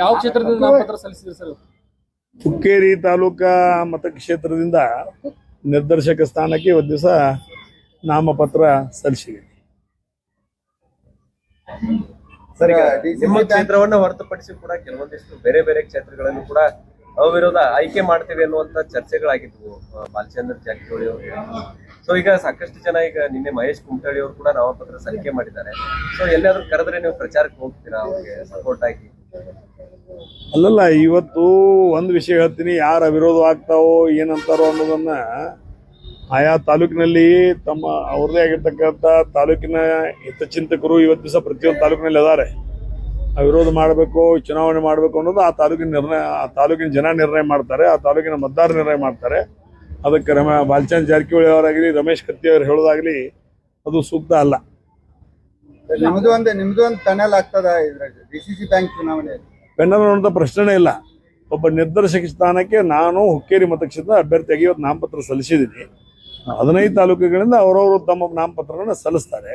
ಯಾವ ಕ್ಷೇತ್ರದಿಂದ ನಾಮಪತ್ರ ಸಲ್ಲಿಸಿದ್ರಿ ಸರ್? ಹುಕ್ಕೇರಿ ತಾಲೂಕಾ ಮತಕ್ಷೇತ್ರದಿಂದ ನಿರ್ದೇಶಕ ಸ್ಥಾನಕ್ಕೆ ಒಂದ್ ದಿವಸ ನಾಮಪತ್ರ ಸಲ್ಲಿಸಿದೆ. ಸರ್ ನಿಮ್ಮ ಕ್ಷೇತ್ರವನ್ನ ಹೊರತುಪಡಿಸಿ ಕೂಡ ಕೆಲವೊಂದಿಷ್ಟು ಬೇರೆ ಬೇರೆ ಕ್ಷೇತ್ರಗಳನ್ನು ಕೂಡ ಅವಿರೋಧ ಆಯ್ಕೆ ಮಾಡ್ತೇವೆ ಅನ್ನುವಂತ ಚರ್ಚೆಗಳಾಗಿದ್ವು ಬಾಲಚಂದ್ರ ಜಾರಕಿಹೊಳಿ ಅವರು ಸೊ ಈಗ ಸಾಕಷ್ಟು ಜನ ಈಗ ನಿನ್ನೆ ಮಹೇಶ್ ಕುಮಟಳ್ಳಿ ಅವರು ಕೂಡ ನಾಮಪತ್ರ ಸಲ್ಲಿಕೆ ಮಾಡಿದ್ದಾರೆ. ಸೊ ಎಲ್ಲಾದ್ರೂ ಕರೆದ್ರೆ ನೀವು ಪ್ರಚಾರಕ್ಕೆ ಹೋಗ್ತೀರಾ ಅವ್ರಿಗೆ ಸಪೋರ್ಟ್ ಆಗಿ? ಅಲ್ಲಲ್ಲ, ಇವತ್ತು ಒಂದು ವಿಷಯ ಹೇಳ್ತೀನಿ. ಯಾರು ಅವಿರೋಧ ಆಗ್ತಾವೋ, ಏನಂತಾರೋ ಅನ್ನೋದನ್ನ ಆಯಾ ತಾಲೂಕಿನಲ್ಲಿ ತಮ್ಮ ಅವ್ರದೇ ಆಗಿರ್ತಕ್ಕಂಥ ತಾಲೂಕಿನ ಹಿತಚಿಂತಕರು ಇವತ್ತು ದಿವಸ ಪ್ರತಿಯೊಂದು ತಾಲೂಕಿನಲ್ಲಿ ಅದಾರೆ ಅವಿರೋಧ ಮಾಡಬೇಕು, ಚುನಾವಣೆ ಮಾಡಬೇಕು ಅನ್ನೋದು ಆ ತಾಲೂಕಿನ ನಿರ್ಣಯ, ಆ ತಾಲೂಕಿನ ಜನ ನಿರ್ಣಯ ಮಾಡ್ತಾರೆ, ಆ ತಾಲೂಕಿನ ಮತದಾರ ನಿರ್ಣಯ ಮಾಡ್ತಾರೆ. ಅದಕ್ಕೆ ರಮ ಬಾಲ್ಚಂದ್ ಜಾರಕಿಹೊಳಿ ಅವರಾಗಲಿ ರಮೇಶ್ ಕತ್ತಿ ಅವರು ಹೇಳೋದಾಗ್ಲಿ ಅದು ಸೂಕ್ತ ಅಲ್ಲ. ನಿಮ್ದು ಒಂದು ನಿಮ್ದು ಒಂದು ಟನಲ್ ಆಗ್ತದ ಇದ್ರಾಗ ಡಿ ಸಿ ಸಿ ಬ್ಯಾಂಕ್ ಚುನಾವಣೆ ಪೆನಲ್ ಅನ್ನೋಂಥ ಪ್ರಶ್ನೆ ಇಲ್ಲ. ಒಬ್ಬ ನಿರ್ದೇಶಕ ಸ್ಥಾನಕ್ಕೆ ನಾನು ಹುಕ್ಕೇರಿ ಮತಕ್ಷೇತ್ರದ ಅಭ್ಯರ್ಥಿ ಇವತ್ತು ನಾಮಪತ್ರ ಸಲ್ಲಿಸಿದ್ದೀನಿ. ಹದಿನೈದು ತಾಲೂಕುಗಳಿಂದ ಅವರವರು ತಮ್ಮ ನಾಮಪತ್ರಗಳನ್ನ ಸಲ್ಲಿಸ್ತಾರೆ.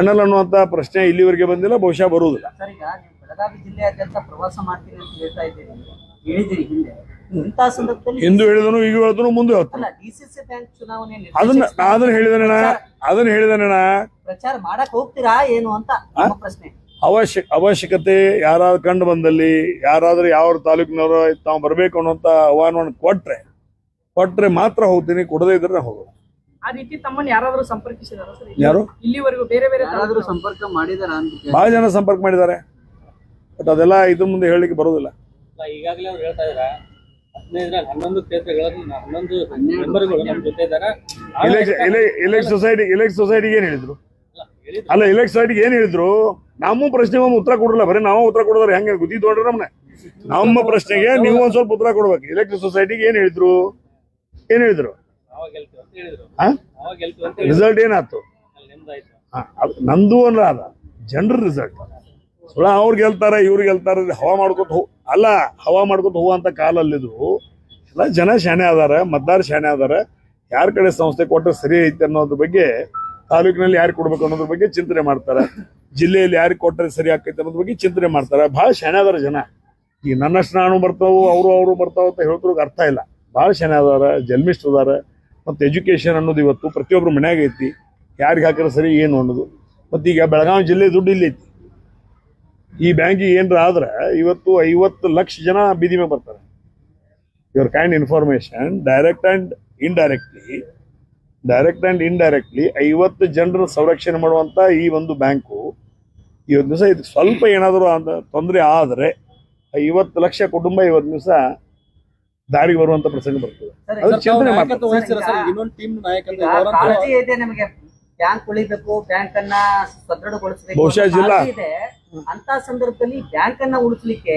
ಅಣ್ಣಲ್ ಅನ್ನುವಂಥ ಪ್ರಶ್ನೆ ಇಲ್ಲಿವರೆಗೆ ಬಂದಿಲ್ಲ ಬಹುಶಃ ಬರುವುದಿಲ್ಲ. ಸರ್ ಈಗ ನೀವು ಬೆಳಗಾವಿ ಜಿಲ್ಲೆಯಾದ್ಯಂತ ಪ್ರವಾಸ ಮಾಡ್ತೀನಿ ಅಂತ ಹೇಳ್ತಾ ಇದ್ದೀರಿ. ಹೇಳಿದಿರಿ ಹಿಂದೆ. ಸಂದರ್ಭದಲ್ಲಿ ಹಿಂದೂ ಹೇಳಿದನು ಈಗ ಹೇಳಿದನು ಮುಂದೆ ಹೇಳ್ತಾನೆ. ಅಲ್ಲ ಡಿಸಿಸಿ ಬ್ಯಾಂಕ್ ಚುನಾವಣೆ ಅದನ್ನ ನಿರ್ದೇಶಕ ಅದನ್ನ ಹೇಳಿದನಣ್ಣ ಅದನ್ನ ಹೇಳಿದನಣ್ಣ ಪ್ರಚಾರ ಮಾಡಕ್ ಹೋಗ್ತೀರಾ ಏನು ಅಂತ ನಮ್ಮ ಪ್ರಶ್ನೆ. ಅವಶ್ಯ ಅವಶ್ಯಕತೆ ಯಾರಾದ್ರೂ ಕಂಡು ಬಂದಲ್ಲಿ ಯಾರಾದ್ರೂ ಯಾವ ತಾಲೂಕಿನವರು ತಾವು ಬರಬೇಕು ಅನ್ನೋಂತ ಆಹ್ವಾನವನ್ನು ಕೊಟ್ರೆ ಕೊಟ್ರೆ ಮಾತ್ರ ಹೋಗ್ತೀನಿ ಕೊಡದೇ ಇದ್ರೆ ನಾ ಹೋಗೋದು. ಆ ರೀತಿ ತಮ್ಮನ್ನ ಯಾರಾದ್ರೂ ಸಂಪರ್ಕಿಸಿದಾರ ಸರ್ ಯಾರು? ಇಲ್ಲಿವರೆಗೂ ಬೇರೆ ಬೇರೆ ಯಾರಾದ್ರೂ ಸಂಪರ್ಕ ಮಾಡಿದಾರ ಅಂತ ಬಹಳ ಜನ ಸಂಪರ್ಕ ಮಾಡಿದ್ದಾರೆ. ಬಟ್ ಅದೆಲ್ಲ ಇದ್ರ ಮುಂದೆ ಹೇಳಲಿಕ್ಕೆ ಬರೋದಿಲ್ಲ. ಈಗಾಗಲೇ ಅವ್ರು ಹೇಳ್ತಾ ಇದಾರೆ ಹದಿನೈದರಲ್ಲಿ ಹನ್ನೊಂದು ಕ್ಷೇತ್ರಗಳಲ್ಲಿ ಹನ್ನೊಂದು ಮೆಂಬರ್ಗಳು ನಮ್ಮ ಜೊತೆ ಇದಾರೆ. ಇಲೆಕ್ಷನ್ ಇಲೆಕ್ಟ್ ಸೊಸೈಟಿ ಇಲೆಕ್ಟ್ ಸೊಸೈಟಿಗೆ ಏನ್ ಹೇಳಿದ್ರು? ಅಲ್ಲ ಇಲೆಕ್ಟ್ ಸೊಸೈಟಿಗೆ ಏನ್ ಹೇಳಿದ್ರು? ನಮ್ಮ ಪ್ರಶ್ನೆಗೆ ಒಂದು ಉತ್ತರ ಕೊಡಲ್ಲ ಬರೀ ನಾವು ಉತ್ತರ ಕೊಡೋದ್ರೆ ಹೆಂಗೆ? ಗುದ್ದಿ ತೊಗೊಂಡ್ರೆ ನಮ್ನೆ. ನಮ್ಮ ಪ್ರಶ್ನೆಗೆ ನೀವು ಒಂದ್ ಸ್ವಲ್ಪ ಉತ್ತರ ಕೊಡ್ಬೇಕು. ಇಲೆಕ್ಟ್ ಸೊಸೈಟಿಗೆ ಏನ್ ಹೇಳಿದ್ರು? ಏನ್ ಹೇಳಿದ್ರು? ರಿಸಲ್ಟ್ ಏನಾಯ್ತು? ನಂದು ಅಲ್ಲ ಅದ. ಜನರ ರಿಸಲ್ಟ್ ಸುಳ ಅವ್ರು ಗೆಲ್ತಾರೆ, ಇವ್ರು ಗೆಲ್ತಾರೆ ಹವಾ ಮಾಡ್ಕೊತ ಹೋ ಅಲ್ಲ, ಹವಾ ಮಾಡ್ಕೊತ ಹೋಗುವಂತ ಕಾಲಲ್ಲಿದು ಎಲ್ಲ ಜನ ಶಾಣೆ ಅದಾರ, ಮತದಾರ ಶಾಣೆ ಅದಾರ. ಯಾರ ಕಡೆ ಸಂಸ್ಥೆ ಕೊಟ್ಟರೆ ಸರಿ ಐತೆ ಅನ್ನೋದ್ರ ಬಗ್ಗೆ, ತಾಲೂಕಿನಲ್ಲಿ ಯಾರು ಕೊಡ್ಬೇಕು ಅನ್ನೋದ್ರ ಬಗ್ಗೆ ಚಿಂತನೆ ಮಾಡ್ತಾರೆ. ಜಿಲ್ಲೆಯಲ್ಲಿ ಯಾರಿಗೆ ಕೊಟ್ಟರೆ ಸರಿ ಆಕೈತೆ ಅನ್ನೋದ್ರ ಬಗ್ಗೆ ಚಿಂತನೆ ಮಾಡ್ತಾರೆ. ಭಾಳ ಶಾಣೆ ಅದಾರ ಜನ. ಈ ನನ್ನಷ್ಟು ನಾನು ಬರ್ತಾವು, ಅವರು ಅವರು ಬರ್ತಾವ ಅಂತ ಹೇಳ್ತಿರೋಕೆ ಅರ್ಥ ಇಲ್ಲ. ಭಾಳ ಶಾಣೆ ಅದಾರ ಜಲ್ಮಿಸ್ಟ್ ಅದಾರ. ಮತ್ತು ಎಜುಕೇಶನ್ ಅನ್ನೋದು ಇವತ್ತು ಪ್ರತಿಯೊಬ್ಬರ ಮನ್ಯಾಗ ಐತಿ. ಯಾರಿಗೆ ಹಾಕಿದ್ರೆ ಸರಿ, ಏನು ಅನ್ನೋದು. ಮತ್ತು ಈಗ ಬೆಳಗಾವಿ ಜಿಲ್ಲೆ ದುಡ್ಡು ಇಲ್ಲಿ ಐತಿ ಈ ಬ್ಯಾಂಕಿಗೆ ಏನರ ಆದ್ರೆ ಇವತ್ತು ಐವತ್ತು ಲಕ್ಷ ಜನ ಬೀದಿ ಮೇಲೆ ಬರ್ತಾರೆ. Your kind information direct and indirectly direct and indirectly ಐವತ್ತು ಜನರ ಸಂರಕ್ಷಣೆ ಮಾಡುವಂತ ಈ ಒಂದು ಬ್ಯಾಂಕು ಇವತ್ತು ದಿವಸ ಇದು ಸ್ವಲ್ಪ ಏನಾದರೂ ಅಂತ ತೊಂದರೆ ಆದರೆ ಐವತ್ತು ಲಕ್ಷ ಕುಟುಂಬ ಇವತ್ತು ದಿವಸ ದಾರಿಗೆ ಬರುವಂತ ಪ್ರಸಂಗ ಬರ್ತದೆ. ಅದು ಚಿಂತನೆ ಮಾಡ್ತಾರೆ. ಬ್ಯಾಂಕ್ ಉಳಿಬೇಕು ಬ್ಯಾಂಕ್ ಅನ್ನ ಸದೃಢಗೊಳಿಸಬೇಕು ಬಹುಶಃ ಅಂತ ಜಿಲ್ಲಾ- ಕಾಳಜಿ ಇದೆ. ಅಂತ ಸಂದರ್ಭದಲ್ಲಿ ಬ್ಯಾಂಕ್ ಅನ್ನ ಉಳಿಸ್ಲಿಕ್ಕೆ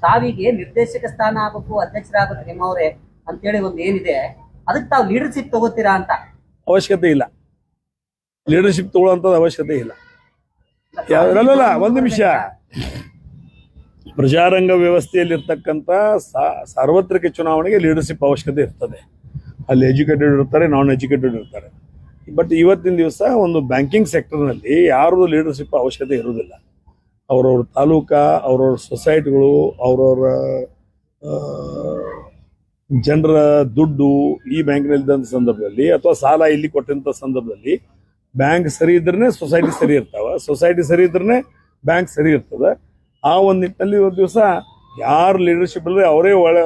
ತಾವಿಗೆ ನಿರ್ದೇಶಕ ಸ್ಥಾನ ಆಗಬೇಕು ಅಧ್ಯಕ್ಷರಾಗಬೇಕು ಅಂತ ಅಂತೇಳಿ ಒಂದು ಏನಿದೆ ಅದಕ್ಕೆ ತಾವು ಲೀಡರ್ಶಿಪ್ ತಗೋತೀರಾ ಅಂತ. ಅವಶ್ಯಕತೆ ಇಲ್ಲ. ಲೀಡರ್ಶಿಪ್ ತಗೊಳ್ಳೋಂಥದ್ದು ಅವಶ್ಯಕತೆ ಇಲ್ಲ. ಒಂದು ನಿಮಿಷ. ಪ್ರಜಾರಂಗ ವ್ಯವಸ್ಥೆಯಲ್ಲಿರ್ತಕ್ಕಂಥ ಸಾ- ಸಾರ್ವತ್ರಿಕ ಚುನಾವಣೆಗೆ ಲೀಡರ್ಶಿಪ್ ಅವಶ್ಯಕತೆ ಇರ್ತದೆ. ಅಲ್ಲಿ ಎಜುಕೇಟೆಡ್ ಇರ್ತಾರೆ ನಾನ್ ಎಜುಕೇಟೆಡ್ ಇರ್ತಾರೆ. ಬಟ್ ಇವತ್ತಿನ ದಿವಸ ಒಂದು ಬ್ಯಾಂಕಿಂಗ್ ಸೆಕ್ಟರ್ನಲ್ಲಿ ಯಾರ್ದು ಲೀಡರ್ಶಿಪ್ ಅವಶ್ಯಕತೆ ಇರುವುದಿಲ್ಲ. ಅವ್ರವ್ರ ತಾಲೂಕಾ, ಅವ್ರವ್ರ ಸೊಸೈಟಿಗಳು ಅವ್ರವ್ರ ಜನರ ದುಡ್ಡು ಈ ಬ್ಯಾಂಕ್ನಲ್ಲಿ ಇದ್ದಂಥ ಸಂದರ್ಭದಲ್ಲಿ ಅಥವಾ ಸಾಲ ಇಲ್ಲಿ ಕೊಟ್ಟಂತ ಸಂದರ್ಭದಲ್ಲಿ ಬ್ಯಾಂಕ್ ಸರಿ ಇದ್ರೆ ಸೊಸೈಟಿ ಸರಿ ಇರ್ತಾವ. ಸೊಸೈಟಿ ಸರಿ ಇದ್ರೆ ಬ್ಯಾಂಕ್ ಸರಿ ಇರ್ತದೆ. ಆ ಒಂದು ನಿಟ್ಟಿನಲ್ಲಿ ಒಂದು ದಿವಸ ಯಾರು ಲೀಡರ್ಶಿಪ್ ಇಲ್ಲದೆ ಅವರೇ ಒಳ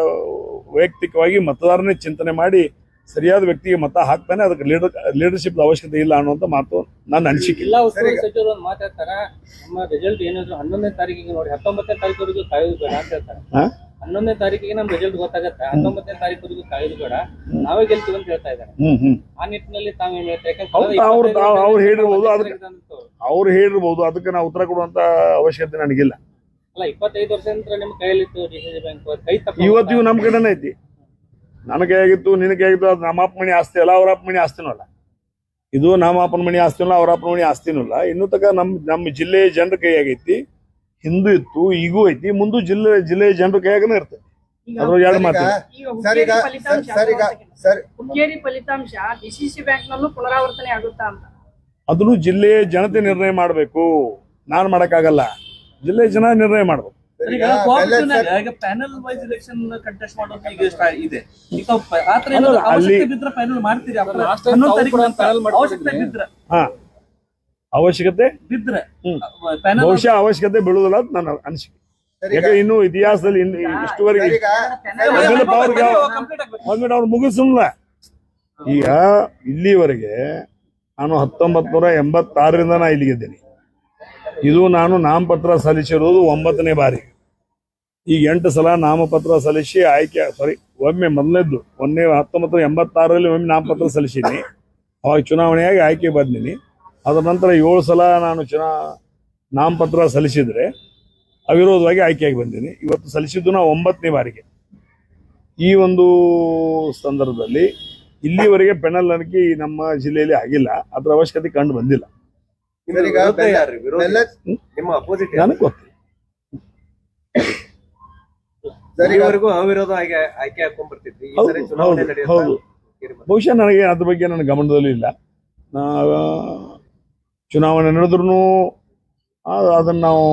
ವೈಯಕ್ತಿಕವಾಗಿ ಮತದಾರನೇ ಚಿಂತನೆ ಮಾಡಿ ಸರಿಯಾದ ವ್ಯಕ್ತಿಗೆ ಮತ ಹಾಕ್ತಾನೆ ಅದಕ್ಕೆ ಲೀಡರ್ ಲೀಡರ್ಶಿಪ್ ಅವಶ್ಯಕತೆ ಇಲ್ಲ ಅನ್ನುವಂಥ ಮಾತು ನನ್ನ ಅನಿಸಿಕೆ. ಜಿಲ್ಲಾ ಉಸ್ತುವಾರಿ ಸಚಿವರು ಒಂದು ಮಾತಾಡ್ತಾರ ನಮ್ಮ ರಿಸಲ್ಟ್ ಏನಾದ್ರು ಹನ್ನೊಂದನೇ ತಾರೀಕಿಗೆ ನೋಡಿ ಹತ್ತೊಂಬತ್ತನೇ ತಾರೀಕುವರೆಗೂ ಕಾಯೋದು ಬೇಡ ಅಂತ ಹೇಳ್ತಾರೆ? ಹನ್ನೊಂದನೇ ತಾರೀಕಿಗೆ ನಮ್ ರಿಸಲ್ಟ್ ಗೊತ್ತಾಗತ್ತೆ ಹತ್ತೊಂಬತ್ತನೇ ತಾರೀಕುವರೆಗೂ ಕಾಯೋದು ಬೇಡ ನಾವೇ ಗೆಲ್ತೀವಿ ಅಂತ ಹೇಳ್ತಾ ಇದ್ದಾರೆ. ಆ ನಿಟ್ಟಿನಲ್ಲಿ ತಾವ್ ಏನ್ ಹೇಳ್ತಾರೆ? ಅವ್ರು- ಹೇಳಿರ್ಬೋದು, ಅದಕ್ಕೆ-. ಅವ್ರು ಹೇಳಿರ್ಬೋದು ಅದಕ್ಕೆ ನಾವು ಉತ್ತರ ಕೊಡುವಂತ ಅವಶ್ಯಕತೆ ನನಗಿಲ್ಲ. ಅಲ್ಲ ಇಪ್ಪತ್ತೈದು ವರ್ಷ ನಿಮ್ ಕೈಯಲ್ಲಿತ್ತು ಕೈಯಲ್ಲಿ ಕೈ ಇವತ್ತಿಗೂ ನಮ್ಮ ಕಡೆನೇ ಐತಿ. ನನ್ನ ಹೇಗಿತ್ತು ನಿನಗೆ ಹೇಗಿತ್ತು ಅದು ನಮ್ಮ ಅಪ್ಪ ಮಣಿ ಆಸ್ತಿ ಅಲ್ಲ ಅವ್ರ ಅಪ್ಪ ಮಣಿ ಆಸ್ತಿನೂ ಅಲ್ಲ. ಇದು ನಮ್ಮ ಅಪ್ಪನ ಮಣಿ ಆಸ್ತಿನೂ ಅಲ್ಲ ಅವ್ರ ಅಪ್ಪನ ಮಣಿ ಆಸ್ತಿನೂ ಅಲ್ಲ. ಇನ್ನೂ ತಕ ನಮ್ಮ ನಮ್ಮ ಜಿಲ್ಲೆ ಜನರ ಕೈಯಾಗೈತಿ ಹಿಂದೂ ಇತ್ತು ಈಗೂ ಐತಿ ಮುಂದೂ ಜಿಲ್ಲೆ ಜಿಲ್ಲೆಯ ಜನರ ಕೈಯಾಗನೇ ಇರ್ತದೆ ಹುಕ್ಕೇರಿ ಫಲಿತಾಂಶ ಡಿಸಿಸಿ ಬ್ಯಾಂಕ್ ನಲ್ಲೂ ಪುನರಾವರ್ತನೆ ಆಗುತ್ತಾ ಅಂತ. ಅದನ್ನು ಜಿಲ್ಲೆಯ ಜನತೆ ನಿರ್ಣಯ ಮಾಡಬೇಕು. ನಾನು ಮಾಡೋಕ್ಕಾಗಲ್ಲ. ಜಿಲ್ಲೆಯ ಜನ ನಿರ್ಣಯ ಮಾಡಬೇಕು. ಈಗ ಪ್ಯಾನಲ್ ವೈಸ್ ಎಲೆಕ್ಷನ್ ಕಂಟೆಸ್ಟ್ ಮಾಡೋದು ಇದೆ ಅವಶ್ಯಕತೆ ಬಿದ್ರೆ ಪ್ಯಾನಲ್ ಮಾಡ್ತೀರಿ ಬಿದ್ರೆ. ಬಿದ್ರೆ. ಬಹುಶಃ ಅವಶ್ಯಕತೆ ಬೀಳುವುದಿಲ್ಲ ಅಂತ ನನ್ನ ಅನಿಸಿಕೆ. ಯಾಕೆ ಇನ್ನು ಇತಿಹಾಸದಲ್ಲಿ ಇನ್ನು ಇಷ್ಟುವರೆಗೆ ಸರ್, ಈಗ ಕಂಪ್ಲೀಟ್ ಆಗ್ಬೇಕು ಒಂದು ಅವ್ರು ಮುಗಿಸಲ್ಲ ಈಗ ಇಲ್ಲಿವರೆಗೆ ನಾನು ಹತ್ತೊಂಬತ್ ನೂರ ಎಂಬತ್ತಾರರಿಂದ ನಾ ಇಲ್ಲಿಗಿದ್ದೇನೆ. ಇದು ನಾನು ನಾಮಪತ್ರ ಸಲ್ಲಿಸಿರುವುದು ಒಂಬತ್ತನೇ ಬಾರಿ ಈಗ ಎಂಟು ಸಲ ನಾಮಪತ್ರ ಸಲ್ಲಿಸಿ ಆಯ್ಕೆ ಸಾರಿ ಒಮ್ಮೆ ಮೊದಲನೇದ್ದು ಮೊನ್ನೆ ಹತ್ತೊಂಬತ್ತು ಎಂಬತ್ತಾರರಲ್ಲಿ ಒಮ್ಮೆ ನಾಮಪತ್ರ ಸಲ್ಲಿಸೀನಿ ಅವಾಗ ಚುನಾವಣೆಯಾಗಿ ಆಯ್ಕೆ ಬಂದಿನಿ. ಅದರ ನಂತರ ಏಳು ಸಲ ನಾನು ಚುನಾ ನಾಮಪತ್ರ ಸಲ್ಲಿಸಿದ್ರೆ ಅವಿರೋಧವಾಗಿ ಆಯ್ಕೆಯಾಗಿ ಬಂದೀನಿ. ಇವತ್ತು ಸಲ್ಲಿಸಿದ್ದು ನಾವು ಒಂಬತ್ತನೇ ಬಾರಿಗೆ. ಈ ಒಂದು ಸಂದರ್ಭದಲ್ಲಿ ಇಲ್ಲಿವರೆಗೆ ಪೆನಲ್ ನನಗೆ ನಮ್ಮ ಜಿಲ್ಲೆಯಲ್ಲಿ ಆಗಿಲ್ಲ. ಅದರ ಅವಶ್ಯಕತೆ ಕಂಡು ಬಂದಿಲ್ಲ. ನನಗೆ ಸರ್, ಸರ್, ಈಗ ಇಲ್ಲಿವರೆಗೂ ಅವಿರೋಧ ಆಯ್ಕೆ ಆಯ್ಕೆ ಹಾಕೊಂಡ್ ಈ ಹೌದು, ಸರಿ ಚುನಾವಣೆ ಹೌದು, ನಡೆಯುತ್ತಾ? ಹೌದು. ಬಹುಶಃ ನನಗೆ ಅದ್ರ ಬಗ್ಗೆ ನನ್ನ ಗಮನದಲ್ಲಿ ಇಲ್ಲ ನಾ ಚುನಾವಣೆ ನಡೆದ್ರೂ ಅದನ್ನ ನಾವು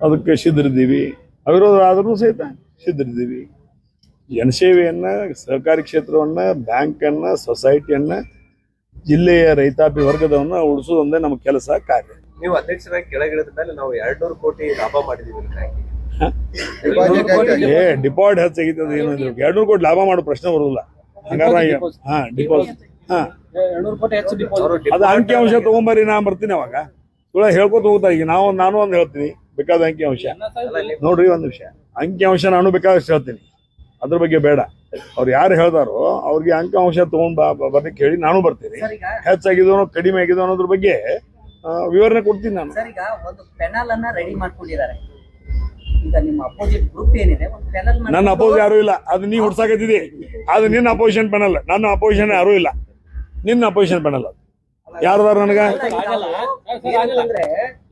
ಅದಕ್ಕೆ ಸಿದ್ಧರಿದ್ದೀವಿ ಅವಿರೋಧ ಆದ್ರೂ ಸಹಿತ ಸಿದ್ಧರಿದ್ದೀವಿ ಜನಸೇವೆಯನ್ನ ಸಹಕಾರಿ ಕ್ಷೇತ್ರವನ್ನ ಬ್ಯಾಂಕನ್ನ ಸೊಸೈಟಿಯನ್ನ ಜಿಲ್ಲೆಯ ರೈತಾಪಿ ವರ್ಗದವನ್ನ ಉಳಿಸೋದೊಂದೇ ನಮ್ಮ ಕೆಲಸ ಕಾರ್ಯ ನೀವು ಅಧ್ಯಕ್ಷರಾಗಿ ಕೆಳಗಿಳಿದ ಮೇಲೆ ನಾವು ಎರಡ್ನೂರು ಕೋಟಿ ಲಾಭ ಮಾಡಿದೀವಿ ಬ್ಯಾಂಕಿಗೆ. ಏ ಡಿಪಾಸಿಟ್ ಹೆಚ್ಚಾಗಿತ್ತು ಅದು ಏನು ಎರಡ್ನೂರು ಕೋಟಿ ಲಾಭ ಮಾಡೋ ಪ್ರಶ್ನೆ ಬರೋದಿಲ್ಲ. ಹಂಗಾರೆ ಹಾ ಡಿಪಾಸಿಟ್ ಹಾ. ಎರಡ್ನೂರು ಕೋಟಿ ಹೆಚ್ಚು ಡಿಪಾಸಿಟ್ ಅದು ಅಂಕಿ ಅಂಶ ತಗೊಂಬರ್ರಿ ನಾ ಬರ್ತೀನಿ ಅವಾಗ. ಸುಳ್ಳ ಹೇಳ್ಕೊತ ಹೋಗ್ತಾ ಈಗ ನಾವು ನಾನು ಒಂದು ಹೇಳ್ತೀನಿ. ಬೇಕಾದ ಅಂಕಿ ಅಂಶ. ನೋಡ್ರಿ ಒಂದು ವಿಷಯ. ಅಂಕಿ ಅಂಶ ನಾನು ಬೇಕಾದಷ್ಟು ಹೇಳ್ತೀನಿ. ಅದ್ರ ಬಗ್ಗೆ ಬೇಡ. ಅವ್ರು ಯಾರು ಹೇಳ್ತಾರೋ ಅವ್ರಿಗೆ ಅಂಕಿ ಅಂಶ ತಗೊಂಡ್ ಬರ್ಲಿಕ್ಕೆ ಹೇಳಿ ನಾನು ಬರ್ತೀನಿ. ಸರ್ ಈಗ ಹೆಚ್ಚಾಗಿದೋ ಕಡಿಮೆ ಆಗಿದೋ ಅನ್ನೋದ್ರ ಬಗ್ಗೆ ವಿವರಣೆ ಕೊಡ್ತೀನಿ ನಾನು. ಸರ್ ಈಗ ಒಂದು ಪೆನಲ್ ಅನ್ನ ರೆಡಿ ಮಾಡ್ಕೊಂಡಿದ್ದಾರೆ. ಈಗ ನಿಮ್ಮ ಅಪೋಸಿಟ್ ಗ್ರೂಪ್ ಏನಿದೆ ಒಂದು ಪೆನಲ್ ನನ್ನ ಅಪೋಸ್ ಯಾರು ಇಲ್ಲ. ಅದು ನೀ ಹುಡ್ಸಾಕತ್ತಿದಿ ಅದು ನಿನ್ನ ಅಪೋಸಿಷನ್ ಪೆನಲ್ ನನ್ನ ಅಪೋಸಿಷನ್ ಯಾರು ಇಲ್ಲ. ನಿನ್ನ ಅಪೋಸಿಷನ್ ಪೆನಲ್ ಯಾರು ಅದಾರ ನನಗ?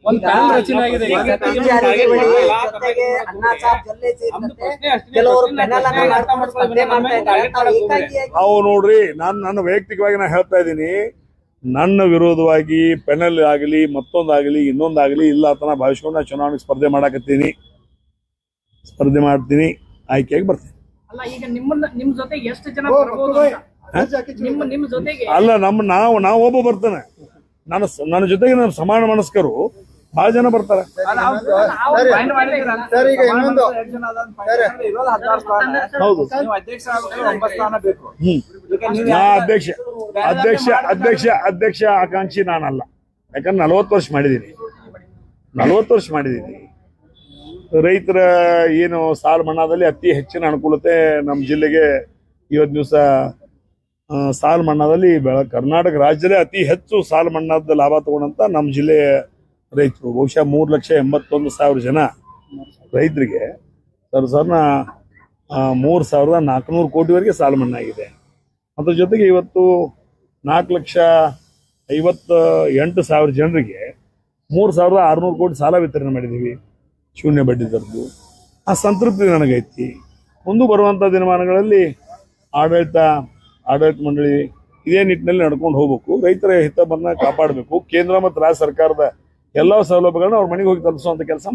ಒಂದ್ ಪ್ಯಾನಲ್ ರಚನೆ ಆಗಿದೆ. ಈಗ. ಕೆಲವರು ಪೆನಲ್ ಅನ್ನ ಮಾಡ್ಕೊಂಡು ಸ್ಪರ್ಧೆ ಮಾಡ್ತಾ ಇದ್ದಾರೆ. ತಾವು ಏಕಾಂಗಿಯಾಗಿ ಅವು ನೋಡ್ರಿ ನಾನು ನನ್ನ ವೈಯಕ್ತಿಕವಾಗಿ ನಾ ಹೇಳ್ತಾ ಇದ್ದೀನಿ. ನನ್ನ ವಿರೋಧವಾಗಿ ಪೆನಲ್ ಆಗಲಿ ಮತ್ತೊಂದಾಗಲಿ ಇನ್ನೊಂದಾಗಲಿ ಇಲ್ಲ ಅಂತ ನಾ ಭಾವಿಸ್ಕೊಂಡು ನಾ ಚುನಾವಣೆಗೆ ಸ್ಪರ್ಧೆ ಮಾಡಕತ್ತೀನಿ. ಸ್ಪರ್ಧೆ ಮಾಡ್ತೀನಿ ಆಯ್ಕೆಯಾಗಿ ಬರ್ತೀನಿ ಅಲ್ಲ ಈಗ ನಿಮ್ಮನ್ನ ನಿಮ್ ಜೊತೆಗೆ ಎಷ್ಟು ಜನ ಬರ್ಬೋದು ಅಂತ? ನಿಮ್ಮ ನಿಮ್ ಜೊತೆಗೆ? ಅಲ್ಲ ನಮ್ಮ ನಾವು ನಾವು ಒಬ್ಬ ಬರ್ತಾನೆ. ನನ್ನ ಸ- ನನ್ನ ಜೊತೆಗೆ ನಮ್ಮ ಸಮಾನ ಮನಸ್ಕರು ಬಹಳ ಜನ ಬರ್ತಾರೆ. ಸರಿ. ಸರ್, ಈಗ ಇನ್ನೊಂದು. ಹೌದು. ಅಧ್ಯಕ್ಷ ಆಗ್ಬೇಕಾದ್ರೆ ಒಂಬತ್ತು ಸ್ಥಾನ ಬೇಕು. ಹ್ಮ್. ನಾ ಅಧ್ಯಕ್ಷ ಅಧ್ಯಕ್ಷ ಅಧ್ಯಕ್ಷ ಅಧ್ಯಕ್ಷ ಆಕಾಂಕ್ಷಿ ನಾನಲ್ಲ. ಯಾಕಂದ್ರೆ ನಲವತ್ತು ವರ್ಷ ಮಾಡಿದ್ದೀನಿ. ನಲವತ್ತು ವರ್ಷ ಮಾಡಿದ್ದೀನಿ. ರೈತರ ಏನು ಸಾಲ ಮನ್ನಾದಲ್ಲಿ ಅತಿ ಹೆಚ್ಚಿನ ಅನುಕೂಲತೆ ನಮ್ಮ ಜಿಲ್ಲೆಗೆ ಇವತ್ತು ದಿವಸ ಸಾಲ ಮನ್ನಾದಲ್ಲಿ ಬೆಳ, ಕರ್ನಾಟಕ ರಾಜ್ಯದಲ್ಲೇ ಅತಿ ಹೆಚ್ಚು ಸಾಲ ಮನ್ನಾದ ಲಾಭ ತಗೊಂಡಂತ ನಮ್ಮ ಜಿಲ್ಲೆಯ ರೈತರು. ಬಹುಶಃ ಮೂರು ಲಕ್ಷ ಎಂಬತ್ತೊಂದು ಸಾವಿರ ಜನ ರೈತರಿಗೆ ಸರ್, ಸರ್ನ ಮೂರು ಸಾವಿರದ ನಾಲ್ಕುನೂರು ಕೋಟಿವರೆಗೆ ಸಾಲ ಮನ್ನಾ ಆಗಿದೆ. ಅದ್ರ ಜೊತೆಗೆ ಇವತ್ತು ನಾಲ್ಕು ಲಕ್ಷ ಐವತ್ತ ಎಂಟು ಸಾವಿರ ಜನರಿಗೆ ಮೂರು ಸಾವಿರದ ಆರುನೂರು ಕೋಟಿ ಸಾಲ ವಿತರಣೆ ಮಾಡಿದ್ದೀವಿ. ಶೂನ್ಯ ಬಡ್ಡಿ ದರದ್ದು. ಆ ಸಂತೃಪ್ತಿ ನನಗೈತಿ. ಮುಂದೆ ಬರುವಂಥ ದಿನಮಾನಗಳಲ್ಲಿ ಆಡಳಿತ ಆಡಳಿತ ಮಂಡಳಿ ಇದೇ ನಿಟ್ಟಿನಲ್ಲಿ ನಡ್ಕೊಂಡು ಹೋಗ್ಬೇಕು. ರೈತರ ಹಿತವನ್ನು ಕಾಪಾಡಬೇಕು. ಕೇಂದ್ರ ಮತ್ತು ರಾಜ್ಯ ಸರ್ಕಾರದ ಎಲ್ಲ ಸೌಲಭ್ಯಗಳನ್ನ ಅವ್ರ ಮನೆಗೆ ಹೋಗಿ ತಲುಪಿಸುವಂತ ಕೆಲಸ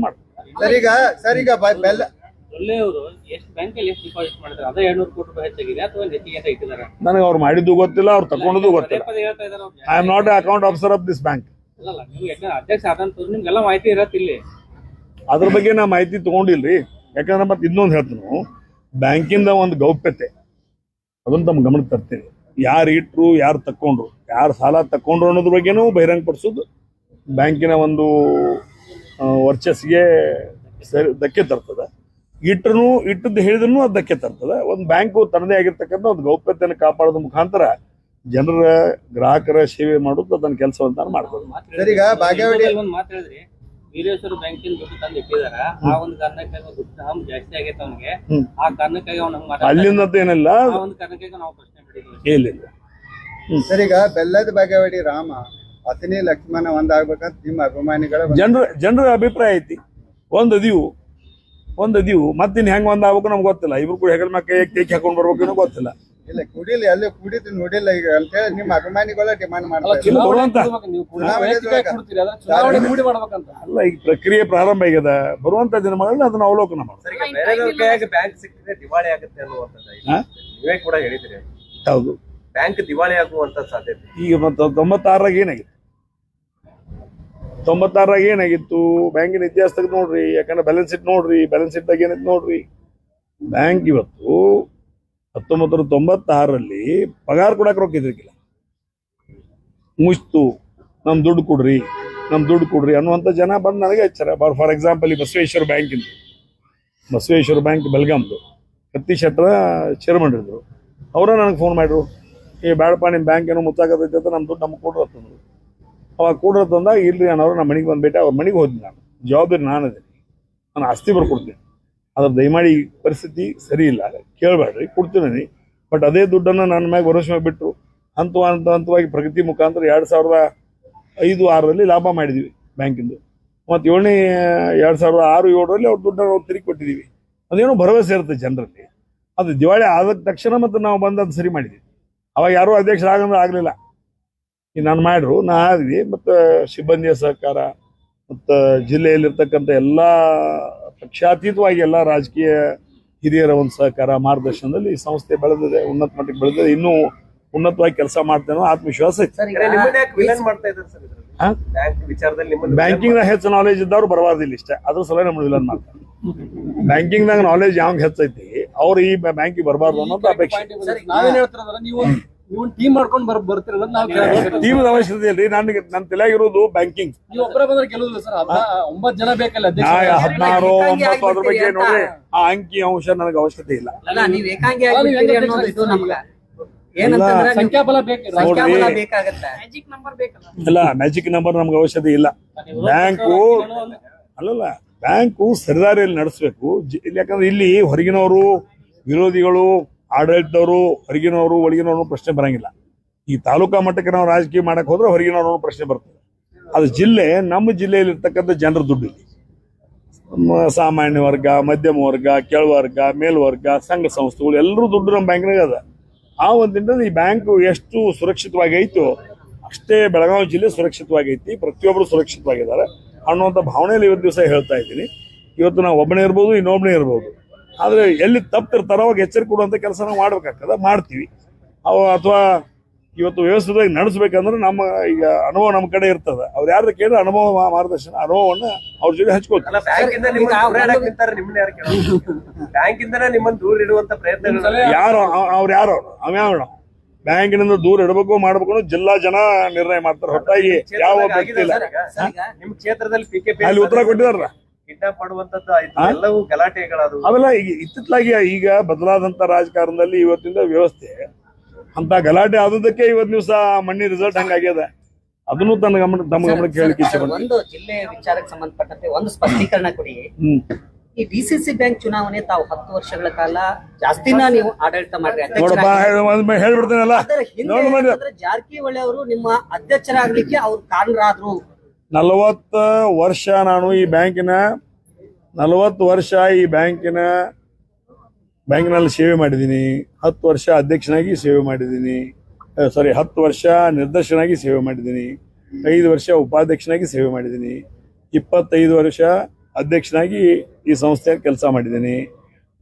ನನಗೆ ಅವ್ರು ಮಾಡಿದ್ದು ಗೊತ್ತಿಲ್ಲ ಅವ್ರು ತಗೊಂಡದ್ದು ಗೊತ್ತಿಲ್ಲ. I am not account officer of this bank ಅಧ್ಯಕ್ಷ ಆದಂತ ನಿಮ್ಗೆಲ್ಲ ಮಾಹಿತಿ ಇರತ್ತಿಲ್ಲ ಇಲ್ಲಿ. ಅದ್ರ ಬಗ್ಗೆ ನಾ ಮಾಹಿತಿ ತಗೊಂಡಿಲ್ರಿ. ಯಾಕಂದ್ರೆ ಮತ್ತೆ ಇನ್ನೊಂದು ಹೇಳ್ತೀನಿ ಬ್ಯಾಂಕಿಂದ ಒಂದು ಗೌಪ್ಯತೆ. ಅದನ್ನ ತಮ್ಮ ಗಮನಕ್ಕೆ ತರ್ತೀನಿ ಯಾರು ಇಟ್ರು ಯಾರು ತಕ್ಕೊಂಡ್ರು ಯಾರು ಸಾಲ ತಕ್ಕೊಂಡ್ರು ಅನ್ನೋದ್ರ ಬಗ್ಗೆನೂ ಬಹಿರಂಗಪಡಿಸೋದು. ಬ್ಯಾಂಕಿನ ಒಂದು ವರ್ಚಸ್ಗೆ ವರ್ಚಸ್ಸಿಗೆ ಸರಿ ಧಕ್ಕೆ ತರ್ತದೆ. ಇಟ್ಟರು ಇಟ್ಟದ್ದು ಹೇಳಿದ್ರು ಅದು ಧಕ್ಕೆ ತರ್ತದೆ. ಒಂದು ಬ್ಯಾಂಕು ತನ್ನದೇ ಆಗಿರ್ತಕ್ಕಂಥ ಒಂದು ಗೌಪ್ಯತೆಯನ್ನು ಕಾಪಾಡೋದ್ರ ಮುಖಾಂತರ ಜನರ ಗ್ರಾಹಕರ ಸೇವೆ ಮಾಡೋದು ಅದನ್ನ ಕೆಲಸವಂತ ಮಾಡ್ಬೋದು. ವೀರೇಶ್ವರ ಬ್ಯಾಂಕಿನ ದುಡ್ಡು ತಂದು ಇಟ್ಟಿದಾರ ಆ ಒಂದು ಕಾರಣಕ್ಕಾಗಿ ದುಡ್ಡು ಹಮ್ ಜಾಸ್ತಿ ಆಗೈತೆ ಅವನಿಗೆ. ಆ ಕಾರಣಕ್ಕಾಗಿ ಅವ್ನ ಹಂಗ್ ಮಾತಾಡ್ತಾ ಅಲ್ಲಿಂದ ಏನಿಲ್ಲ? ಆ ಒಂದು ಕಾರಣಕ್ಕಾಗಿ ನಾವು ಪ್ರಶ್ನೆ ಮಾಡಿದ್ವಿ ಇಲ್ಲ ಇಲ್ಲ. ಸರ್ ಈಗ ಬೆಲ್ಲದ ಬಾಗೇವಾಡಿ ರಾಮ ಅತನಿ ಲಕ್ಷ್ಮಣ ಒಂದಾಗ್ಬೇಕಂತ ನಿಮ್ಮ ಅಭಿಮಾನಿಗಳ ಒಂದು- ಜನರ ಜನರ ಅಭಿಪ್ರಾಯ ಐತಿ. ಒಂದ್ ಅದೀವು ಒಂದ್ ಅದೀವು ಮತ್ತಿನ್ ಹೆಂಗ್ ಒಂದ್ ಆಗ್ಬೇಕು ನಮ್ಗೆ ಗೊತ್ತಿಲ್ಲ. ಇಬ್ರು ಕೂಡ ಹೆಗಲ್ ಮಕ್ಕ ಕೈ ಕೇಕ್ ಹಾಕೊಂಡ್ ಬರ್ಬೇಕು ಗೊತ್ತಿಲ್ಲ. ಇಲ್ಲ ಕುಡಿಲಿ ಅಲ್ಲೇ ಕುಡಿದು ನೋಡಿಲ್ಲ ಈಗ ಅಂತ ಹೇಳಿ ನಿಮ್ಮ ಅಭಿಮಾನಿಗಳ ಡಿಮಾಂಡ್ ಅಲ್ಲ ಮೂಡಿ ಈಗ ಪ್ರಕ್ರಿಯೆ ಪ್ರಾರಂಭ ಆಗ್ಯದ ಬರುವಂತ ದಿನಗಳಲ್ಲಿ ಅದನ್ನ ಅವಲೋಕನ ಕೈಯಾಗ ಬ್ಯಾಂಕ್ ಸಿಕ್ಕಿದ್ರೆ ದಿವಾಳಿ ಆಗುತ್ತೆ? ನೀವೇ ಕೂಡ ಹೇಳಿದ್ರಿ. ಹೌದು. ಬ್ಯಾಂಕ್ ದಿವಾಳಿ ಆಗುವಂತ ಸಾಧ್ಯತೆ ಈಗ ಮತ್ತೆ ತೊಂಬತ್ತಾರಾಗ ಏನಾಗಿತ್ತು ತೊಂಬತ್ತಾರಾಗ ಏನಾಗಿತ್ತು? ಬ್ಯಾಂಕಿನ ಇತಿಹಾಸದಾಗ ನೋಡ್ರಿ ಯಾಕಂದ್ರೆ ಬ್ಯಾಲೆನ್ಸ್ ಶೀಟ್ ನೋಡ್ರಿ ಬ್ಯಾಲೆನ್ಸ್ ಶೀಟ್ದಾಗ ಏನಿತ್ತು ನೋಡ್ರಿ? ಬ್ಯಾಂಕ್ ಇವತ್ತು ಹತ್ತೊಂಬತ್ತು ನೂರ ತೊಂಬತ್ತಾರರಲ್ಲಿ ಪಗಾರ ಕೊಡಕ್ಕೆ ರೊಕ್ಕ ಇದ್ರಿಕಿಲ್ಲ ಮುಗಿಸ್ತು ನಮ್ ದುಡ್ಡು ಕೊಡ್ರಿ, ನಮ್ ದುಡ್ಡು ಕೊಡ್ರಿ ಅನ್ನುವಂಥ ಜನ ಬಂದು ನನಗೆ ಹಚ್ಚಾರ ಫಾರ್ ಎಕ್ಸಾಂಪಲ್ ಈ ಬಸವೇಶ್ವರ ಬ್ಯಾಂಕಿಂದು. ಬಸವೇಶ್ವರ ಬ್ಯಾಂಕ್ ಬೆಲ್ಗಾಮ್ದು ಕತ್ತಿ ಶೆಟ್ಟರ ಚೇರ್ಮನ್ ಇದ್ರು ಅವರ ನನಗೆ ಫೋನ್ ಮಾಡಿದ್ರು ಈ ಬೇಡಪ್ಪ ನಿಮ್ಮ ಬ್ಯಾಂಕ್ ಏನೋ ಮುತ್ತಾಗತ್ತೈತೆ ಅಂತ ನಮ್ಮ ದುಡ್ಡು ನಮ್ಗೆ ಕೊಡ್ರಿ ಅಂತಂದ್ರು. ಅವಾಗ ಕೊಡ್ರಿ ತಂದಾಗ ಇಲ್ರಿ ಅನ್ನೋರು ನಮ್ಮ ಮನೆಗೆ ಬಂದುಬಿಟ್ಟೆ, ಅವ್ರ ಮನೆಗೆ ಹೋದ್ನಿ ನಾನು. ಜವಾಬ್ದಾರಿ ನಾನು ನಾನು ಆಸ್ತಿ ಬರ್ಕೊಡ್ತೀನಿ. ಅದ್ರ ದಯಮಾಡಿ ಪರಿಸ್ಥಿತಿ ಸರಿ ಇಲ್ಲ. ಕೇಳಬೇಡ್ರಿ ಕೊಡ್ತೀನಿ ಬಟ್ ಅದೇ ದುಡ್ಡನ್ನು ನನ್ನ ಮ್ಯಾಗ ಭರವಸೆ ಬಿಟ್ಟರು ಹಂತ ಹಂತ ಹಂತವಾಗಿ ಪ್ರಗತಿ ಮುಖಾಂತರ ಎರಡು ಸಾವಿರದ ಐದು, ಆರರಲ್ಲಿ ಲಾಭ ಮಾಡಿದ್ವಿ ಬ್ಯಾಂಕಿಂದು. ಮತ್ತು ಏಳನೇ ಎರಡು ಸಾವಿರದ ಆರು, ಏಳರಲ್ಲಿ ಅವ್ರ ದುಡ್ಡನ್ನು ನಾವು ತಿರುಗಿ ಕೊಟ್ಟಿದ್ದೀವಿ ಅದೇನೋ ಭರವಸೆ ಇರುತ್ತೆ ಜನರಲ್ಲಿ. ಅದು ದಿವಾಳಿ ಆದ ತಕ್ಷಣ ಮತ್ತು ನಾವು ಬಂದು ಅದು ಸರಿ ಮಾಡಿದ್ದೀವಿ ಅವಾಗ ಯಾರೂ ಅಧ್ಯಕ್ಷರಾಗಂದ್ರೆ ಆಗಲಿಲ್ಲ. ಈಗ ನಾನು ಮಾಡ್ರು, ನಾ ಆದ್ವಿ, ಮತ್ತು ಸಿಬ್ಬಂದಿಯ ಸಹಕಾರ, ಮತ್ತು ಜಿಲ್ಲೆಯಲ್ಲಿರ್ತಕ್ಕಂಥ ಎಲ್ಲ ಪಕ್ಷಾತೀತವಾಗಿ ಎಲ್ಲ ರಾಜಕೀಯ ಹಿರಿಯರ ಒಂದು ಸಹಕಾರ ಮಾರ್ಗದರ್ಶನದಲ್ಲಿ ಈ ಸಂಸ್ಥೆ ಬೆಳೆದಿದೆ ಉನ್ನತ ಮಟ್ಟಕ್ಕೆ ಬೆಳೆದಿದೆ. ಇನ್ನೂ ಉನ್ನತವಾಗಿ ಕೆಲಸ ಮಾಡ್ತೇನೆ ಆತ್ಮವಿಶ್ವಾಸ ಐತೆ ಸರ್ ನಾಗ ಬ್ಯಾಂಕಿಂಗ್ ಹೆಚ್ಚು ನಾಲೆಜ್ ಇದ್ದವ್ರು ಬರಬಾರ್ದಿಲ್ಲ ಇಷ್ಟೇ. ಅದ್ರ ಸಲ ನಮ್ಮ ವಿಲನ್ ಮಾಡ್ತಾರೆ. ಬ್ಯಾಂಕಿಂಗ್ನಾಗ ನಾಲೆಜ್ ಯಾವಾಗ ಹೆಚ್ಚೈತಿ? ಅವ್ರು ಈ ಬ್ಯಾಂಕಿಗೆ ಬರಬಾರ್ದು ಅನ್ನೋದು ಅಪೇಕ್ಷೆ. ನೀವು ಟೀಮ್ ಮಾಡ್ಕೊಂಡು ಬರ್ ಬರ್ತಿರೋದ್ ನಾವು ಟೀಮ್ ಟೀಮದ ಅವಶ್ಯಕತೆ ಇಲ್ರಿ. ನನಗೆ ನನ್ನ ತಲೆಯಾಗಿರೋದು ಬ್ಯಾಂಕಿಂಗ್ ನೀವು ಒಬ್ಬರೇ ಬಂದ್ರೆ ಗೆಲ್ಲೋದಿಲ್ಲ ಸರ್. ಅದ ಒಂಬತ್ ಜನ ಬೇಕಲ್ಲ ಹದಿನಾರು ಒಂಬತ್ತು ಅದ್ರ ಬಗ್ಗೆ ನೋಡ್ರಿ. ಆ ಅಂಕಿ ಅಂಶ ನನಗೆ ಅವಶ್ಯಕತೆ ಇಲ್ಲ. ಇಲ್ಲ. ಮ್ಯಾಜಿಕ್ ನಂಬರ್ ನಮ್ಗೆ ಅವಶ್ಯಕತೆ ಇಲ್ಲ. ಬ್ಯಾಂಕು ಅಲ್ಲಲ್ಲ ಬ್ಯಾಂಕು ಸರಿದಾರಿಯಲ್ಲಿ ನಡೆಸಬೇಕು. ಯಾಕಂದ್ರೆ ಇಲ್ಲಿ ಹೊರಗಿನವರು ವಿರೋಧಿಗಳು ಆಡಳಿತದವರು, ಹೊರಗಿನವರು ಒಳಗಿನವರು ಪ್ರಶ್ನೆ ಬರಂಗಿಲ್ಲ. ಈ ತಾಲೂಕಾ ಮಟ್ಟಕ್ಕೆ ನಾವು ರಾಜಕೀಯ ಮಾಡಕ್ಕೆ ಹೋದ್ರೆ ಹೊರಗಿನವರು ಪ್ರಶ್ನೆ ಬರ್ತದೆ. ಅದು ಜಿಲ್ಲೆ, ನಮ್ಮ ಜಿಲ್ಲೆಯಲ್ಲಿ ಇರ್ತಕ್ಕಂಥ ಜನರ ದುಡ್ಡು ಸಾಮಾನ್ಯ ವರ್ಗ, ಮಧ್ಯಮ ವರ್ಗ ಕೆಳವರ್ಗ ಮೇಲ್ವರ್ಗ ಸಂಘ ಸಂಸ್ಥೆಗಳು, ಎಲ್ಲರೂ ದುಡ್ಡು ನಮ್ಮ ಬ್ಯಾಂಕ್ನಾಗ ಅದ. ಆ ಒಂದು ಈ ಬ್ಯಾಂಕ್ ಎಷ್ಟು ಸುರಕ್ಷಿತವಾಗಿ ಐತೋ ಅಷ್ಟೇ ಬೆಳಗಾವಿ ಜಿಲ್ಲೆ ಸುರಕ್ಷಿತವಾಗೈತಿ ಪ್ರತಿಯೊಬ್ಬರು ಸುರಕ್ಷಿತವಾಗಿದ್ದಾರೆ. ಅನ್ನುವಂಥ ಭಾವನೆಯಲ್ಲಿ ಇವತ್ತು ದಿವಸ ಹೇಳ್ತಾ ಇದ್ದೀನಿ. ಇವತ್ತು ನಾವು ಒಬ್ಬನೇ ಇರ್ಬೋದು, ಇನ್ನೊಬ್ಬನೇ ಇರ್ಬೋದು. ಆದರೆ ಎಲ್ಲಿ ತಪ್ಪಿರ್ತಾರೋ ಅವಾಗ ಎಚ್ಚರಿಕೆ ಕೊಡುವಂಥ ಕೆಲಸ ನಾವು ಮಾಡ್ಬೇಕಾಗ್ತದೆ ಮಾಡ್ತೀವಿ. ಅವ ಅಥವಾ ಇವತ್ತು ವ್ಯವಸ್ಥಿತವಾಗಿ ನಡೆಸಬೇಕಂದ್ರೆ ನಮ್ಮ ಈಗ ಅನುಭವ ನಮ್ಮ ಕಡೆ ಇರ್ತದೆ. ಅವ್ರು ಯಾರು ಕೇಳಿದ್ರೆ ಅನುಭವ ಮಾರ್ಗದರ್ಶನ ಅನುಭವವನ್ನು ಅವ್ರ ಜೊತೆ ನಿಮ್ಮನ್ನ ಯಾರು ಕೇಳೋದು? ಬ್ಯಾಂಕ್ ಇಂದನೇ ನಿಮ್ಮನ್ನ ದೂರ ಇಡುವಂತ ಪ್ರಯತ್ನಗಳು ಯಾರು ಅವ್ರು ಯಾರು? ಅವ್ಯಾವ ಬ್ಯಾಂಕಿನಿಂದ ದೂರ ಇಡಬೇಕು ಮಾಡ್ಬೇಕು ಜಿಲ್ಲಾ ಜನ ನಿರ್ಣಯ ಮಾಡ್ತಾರೆ. ಹೊರತಾಗಿ ಯಾವ ವ್ಯಕ್ತಿ ಇಲ್ಲ. ಸರ್ ನಿಮ್ ಕ್ಷೇತ್ರದಲ್ಲಿ ಅಲ್ಲಿ ಉತ್ತರ ಕೊಟ್ಟಿದಾರಲ್ಲ? ಕಿಡ್ನಾಪ್ ಮಾಡುವಂತದ್ದು ಆಯ್ತು? ಎಲ್ಲವೂ ಗಲಾಟೆಗಳದು ಅವೆಲ್ಲ ಈಗ ಇತ್ತಿತ್ತಲಾಗಿ ಈಗ ಬದಲಾದಂತ ರಾಜಕಾರಣದಲ್ಲಿ ಇವತ್ತಿಂದ ವ್ಯವಸ್ಥೆ ಅಂತ ಗಲಾಟೆ ಆದದಕ್ಕೆ ಇವತ್ತು ದಿವಸ ಮಣ್ಣಿ ರಿಸಲ್ಟ್ ಹಂಗಾಗ್ಯದ ಅದನ್ನು ತನ್ನ ಗಮನ ತಮ್ಮ ಗಮನಕ್ಕೆ ಹೇಳಿಕೆ ಇಚ್ಛೆ ಸರ್, ಪಡ್ತೀನಿ. ಒಂದು ಜಿಲ್ಲೆ ವಿಚಾರಕ್ಕೆ ಸಂಬಂಧಪಟ್ಟಂತೆ ಒಂದು ಸ್ಪಷ್ಟೀಕರಣ ಕೊಡಿ ಹ್ಮ್ ಈ ಡಿಸಿಸಿ ಬ್ಯಾಂಕ್ ಚುನಾವಣೆ ತಾವು ಹತ್ತು ವರ್ಷಗಳ ಕಾಲ ಜಾಸ್ತಿನ ನೀವು ಆಡಳಿತ ಮಾಡ್ರಿ ನೋಡಪ್ಪ ಅಧ್ಯಕ್ಷರಾಗಿ. ಹೇಳ್- ಒಂದ್ ಮ- ಹೇಳ್ಬಿಡ್ತೀನಲ್ಲ ಅದರ ಹಿಂದೆ ನೋಡು ಮಾಡಿ. ಏನಂತಂದ್ರೆ ಜಾರಕಿಹೊಳಿ ಅವರು ನಿಮ್ಮ ಅಧ್ಯಕ್ಷರಾಗ್ಲಿಕ್ಕೆ ಅವ್ರು ಕಾರಣರಾದ್ರು ನಲವತ್ತು ವರ್ಷ ನಾನು ಈ ಬ್ಯಾಂಕಿನ, ನಲವತ್ತು ವರ್ಷ ಈ ಬ್ಯಾಂಕಿನ, ಬ್ಯಾಂಕಿನಲ್ಲಿ ಸೇವೆ ಮಾಡಿದ್ದೀನಿ. ಹತ್ತು ವರ್ಷ ಅಧ್ಯಕ್ಷನಾಗಿ ಸೇವೆ ಮಾಡಿದ್ದೀನಿ. ಸಾರಿ ಹತ್ತು ವರ್ಷ ನಿರ್ದೇಶನಾಗಿ ಸೇವೆ ಮಾಡಿದ್ದೀನಿ. ಐದು ವರ್ಷ ಉಪಾಧ್ಯಕ್ಷನಾಗಿ ಸೇವೆ ಮಾಡಿದ್ದೀನಿ. ಇಪ್ಪತ್ತೈದು ವರ್ಷ ಅಧ್ಯಕ್ಷನಾಗಿ ಈ ಸಂಸ್ಥೆಯಲ್ಲಿ ಕೆಲಸ ಮಾಡಿದ್ದೀನಿ.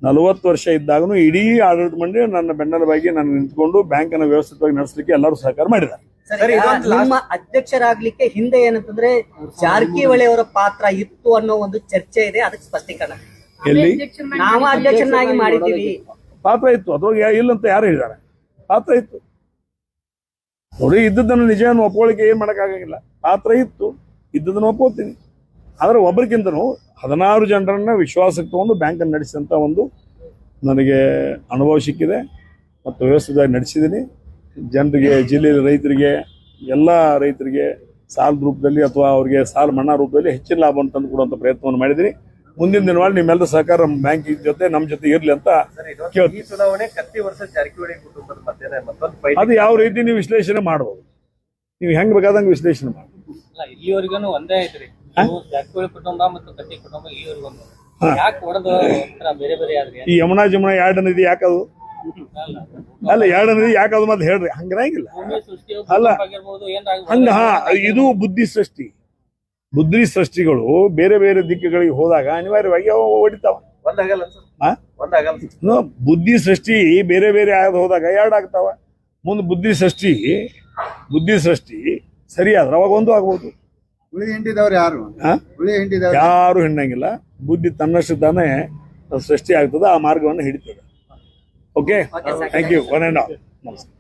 ನಲವತ್ತು ವರ್ಷ ಇದ್ದಾಗೂ ಇಡೀ ಆಡಳಿತ ಮಂಡಳಿ ನನ್ನ ಬೆನ್ನಲವಾಗಿ ನಾನು ನಿಂತ್ಕೊಂಡು ಬ್ಯಾಂಕನ್ನು ವ್ಯವಸ್ಥಿತವಾಗಿ ನಡೆಸಲಿಕ್ಕೆ ಎಲ್ಲರೂ ಸಹಕಾರ ಮಾಡಿದ್ದಾರೆ. ನಿಮ್ಮ ಅಧ್ಯಕ್ಷರಾಗ್ಲಿಕ್ಕೆ ಹಿಂದೆ ಏನಂತಂದ್ರೆ ಜಾರಕಿಹೊಳಿ ಅವರ ಪಾತ್ರ ಇತ್ತು ಅನ್ನೋ ಒಂದು ಚರ್ಚೆ ಇದೆ ಅದಕ್ಕೆ ಸ್ಪಷ್ಟೀಕರಣ. ಎಲ್ಲಿ? ನಾವು ಅಧ್ಯಕ್ಷನಾಗಿ ಮಾಡಿದ್ದೀವಿ. ಪಾತ್ರ ಇತ್ತು ಅದು ಯಾ- ಇಲ್ಲಂತ ಯಾರು ಹೇಳಿದ್ದಾರೆ? ಪಾತ್ರ ಇತ್ತು. ನೋಡಿ ಇದ್ದದನ್ನು ನಿಜವನ್ನು ಒಪ್ಕೊಳ್ಳಿಕ್ಕೆ ಏನ್ ಮಾಡೋಕ್ಕಾಗಂಗಿಲ್ಲ. ಪಾತ್ರ ಇತ್ತು ಇದ್ದದನ್ನು ಒಪ್ಪೋತೀನಿ ಆದ್ರೆ ಒಬ್ಬರಿಗಿಂತನೂ ಹದಿನಾರು ಜನರನ್ನ ವಿಶ್ವಾಸಕ್ಕೆ ತಗೊಂಡು ಬ್ಯಾಂಕನ್ನು ನಡೆಸಿದಂಥ ಒಂದು ನನಗೆ ಅನುಭವ ಸಿಕ್ಕಿದೆ ಮತ್ತು ವ್ಯವಸ್ಥಿತವಾಗಿ ನಡೆಸಿದ್ದೀನಿ. ಜನರಿಗೆ ಜಿಲ್ಲೆಯ ರೈತರಿಗೆ ಎಲ್ಲ ರೈತರಿಗೆ ಸಾಲ ರೂಪದಲ್ಲಿ ಅಥವಾ ಅವರಿಗೆ ಸಾಲ ಮನ್ನಾ ರೂಪದಲ್ಲಿ ಹೆಚ್ಚಿನ ಲಾಭವನ್ನು ತಂದು ಕೊಡುವಂಥ ಪ್ರಯತ್ನವನ್ನು ಮಾಡಿದ್ದೀನಿ. ಮುಂದಿನ ದಿನಗಳಲ್ಲಿ ನಿಮ್ಮೆಲ್ಲ ಸಹಕಾರ ಬ್ಯಾಂಕ್ ಜೊತೆ ನಮ್ಮ ಜೊತೆ ಇರಲಿ ಅಂತ ಕೇಳ್ತೀನಿ. ಈ ಚುನಾವಣೆ ಕತ್ತಿ ವರ್ಷ ಜಾರಕಿಹೊಳಿ ಕುಟುಂಬದ ಮಧ್ಯೆ ಮತ್ತೊಂದು ಫೈಟ್ ಅದು ಯಾವ ರೀತಿ ನೀವು ವಿಶ್ಲೇಷಣೆ ಮಾಡಬಹುದು ನೀವು ಹೆಂಗ್ ಬೇಕಾದಂಗೆ ವಿಶ್ಲೇಷಣೆ ಮಾಡಿ ಒಂದೇ ಐತ್ರಿ ನೀವು ಜಾರಕಿಹೊಳಿ ಕುಟುಂಬ ಮತ್ತು ಕತ್ತಿ ಕುಟುಂಬ ಈ ಯಮುನಾ ಜಮುನಾ ಎರಡು ನದಿ ಯಾಕದು? ಅಲ್ಲ ಎರಡನೇ ಯಾಕ ಅದು ಮತ್ತೆ ಹೇಳ್ರಿ? ಹಂಗಿರಂಗಿಲ್ಲ ಅಲ್ಲ. ಹಂಗ ಹಾ ಇದು ಬುದ್ಧಿ ಸೃಷ್ಟಿ. ಬುದ್ಧಿ ಸೃಷ್ಟಿಗಳು ಬೇರೆ ಬೇರೆ ದಿಕ್ಕುಗಳಿಗೆ ಹೋದಾಗ ಅನಿವಾರ್ಯವಾಗಿ ಅವು ಹೊಡಿತಾವ. ಒಂದಾಗಲ್ಲ ಸರ್? ಹಾ? ಒಂದಾಗಲ್ಲ ಬುದ್ಧಿ ಸೃಷ್ಟಿ ಬೇರೆ ಬೇರೆ ಆಗ ಹೋದಾಗ ಎರಡಾಗ್ತಾವ ಮುಂದೆ ಬುದ್ಧಿ ಸೃಷ್ಟಿ ಬುದ್ಧಿ ಸೃಷ್ಟಿ ಸರಿ ಆದ್ರೆ ಅವಾಗ ಒಂದು ಆಗ್ಬೋದು. ಹುಳಿ ಹಿಂಡಿದವ್ರು ಯಾರು? ಯಾರು? ಹಿಂಡಂಗಿಲ್ಲ. ಬುದ್ಧಿ ತನ್ನಷ್ಟು ತಾನೇ ಸೃಷ್ಟಿ ಆಗ್ತದೆ ಆ ಮಾರ್ಗವನ್ನು ಹಿಡಿತದೆ. Okay Okay, sir. Thank you one and all ನಮಸ್ಕಾರ